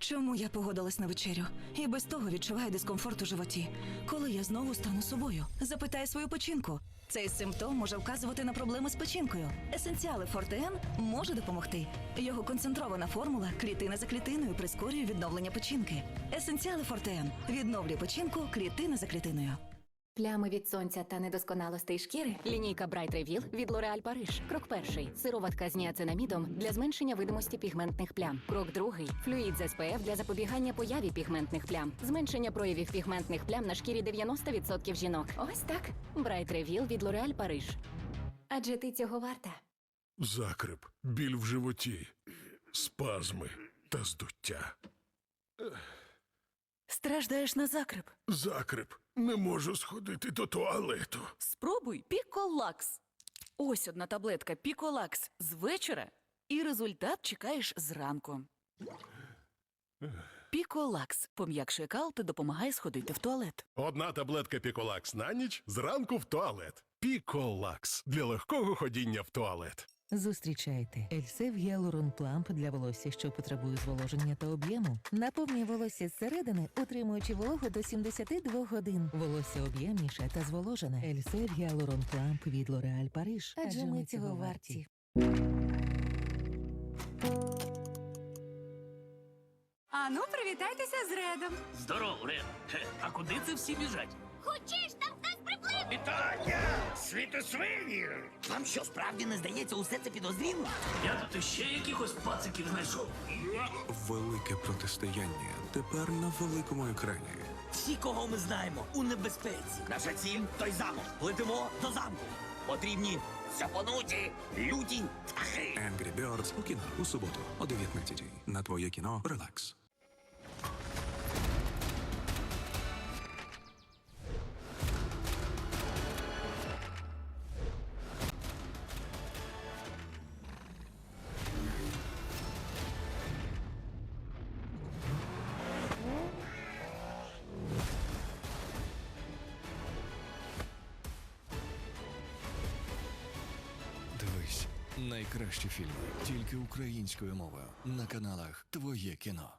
Чому я погодилась на вечерю? І без того відчуваю дискомфорт у животі. Коли я знову стану собою? Запитай свою печінку. Цей симптом може вказувати на проблеми з печінкою. Есенціали Фортеен може допомогти. Його концентрована формула клітина за клітиною прискорює відновлення печінки. Есенціали Фортеен відновлює печінку клітина за клітиною. Плями від сонця та недосконалостей шкіри. Лінійка Bright Reveal від L'Oréal Paris. Крок перший. Сироватка з ніацинамідом для зменшення видимості пігментних плям. Крок другий. Флюїд з SPF для запобігання появі пігментних плям. Зменшення проявів пігментних плям на шкірі 90% жінок. Ось так. Bright Reveal від L'Oréal Paris. Адже ти цього варта. Закрип, біль в животі, спазми та здуття. Страждаєш на закрип? Закрип, не можу сходити до туалету. Спробуй Піколакс. Ось одна таблетка Піколакс з вечора, і результат чекаєш зранку. Піколакс пом'якшує кал та допомагає сходити в туалет. Одна таблетка Піколакс на ніч, зранку в туалет. Піколакс для легкого ходіння в туалет. Зустрічайте Ельсев Гіалурон Пламп для волосся, що потребує зволоження та об'єму. Наповнює волосся зсередини, утримуючи вологу до 72 годин. Волосся об'ємніше та зволожене. Ельсев Гіалурон Пламп від L'Oréal Париж. Адже ми цього варті. Ану, привітайтеся з Редом. Здоров, Рен. Хе, а куди це всі біжать? Хочеш? Вітання! Світосвині! Вам що справді не здається усе це підозріло? Я тут іще якихось пациків знайшов. Велике протистояння тепер на великому екрані. Всі, кого ми знаємо, у небезпеці. Наша ціль той замок. Летимо до замку. Потрібні сяпануті, люті птахи. Angry Birds у кіно у суботу о 19 На твоє кіно Релакс. Найкращі фільми тільки українською мовою на каналах Твоє кіно.